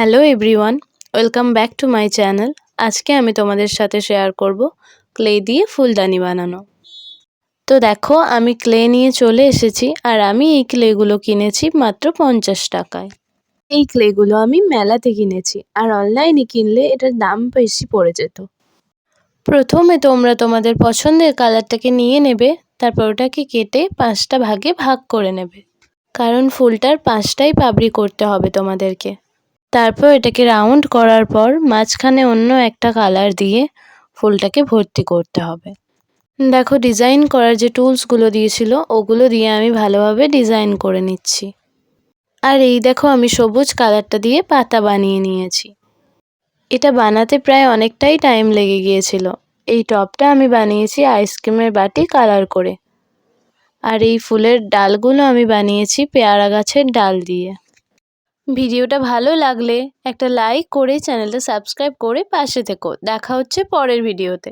Hello everyone, welcome back to my channel. আজকে আমি তোমাদের সাথে শেয়ার করব ক্লে দিয়ে ফুলদানি বানানো। তো দেখো, আমি ক্লে নিয়ে চলে এসেছি আর আমি এই ক্লেগুলো কিনেছি মাত্র পঞ্চাশ টাকায়। এই ক্লেগুলো আমি মেলাতে কিনেছি আর অনলাইনে কিনলে এটার দাম বেশি পড়ে যেত। প্রথমে তোমরা তোমাদের পছন্দের কালারটাকে নিয়ে নেবে, তারপর ওটাকে কেটে পাঁচটা ভাগে ভাগ করে নেবে। কারণ ফুলটার পাঁচটাই পাবড়ি করতে হবে তোমাদেরকে। তারপর এটাকে রাউন্ড করার পর মাঝখানে অন্য একটা কালার দিয়ে ফুলটাকে ভর্তি করতে হবে। দেখো ডিজাইন করার যে টুলসগুলো দিয়েছিল, ওগুলো দিয়ে আমি ভালোভাবে ডিজাইন করে নিচ্ছি। আর এই দেখো আমি সবুজ কালারটা দিয়ে পাতা বানিয়ে নিয়েছি। এটা বানাতে প্রায় অনেকটাই টাইম লেগে গিয়েছিল। এই টপটা আমি বানিয়েছি আইসক্রিমের বাটি কালার করে। আর এই ফুলের ডালগুলো আমি বানিয়েছি পেয়ারা গাছের ডাল দিয়ে। ভিডিওটা ভালো লাগলে একটা লাইক করে চ্যানেলটা সাবস্ক্রাইব করে পাশে থেকো। দেখা হচ্ছে পরের ভিডিওতে।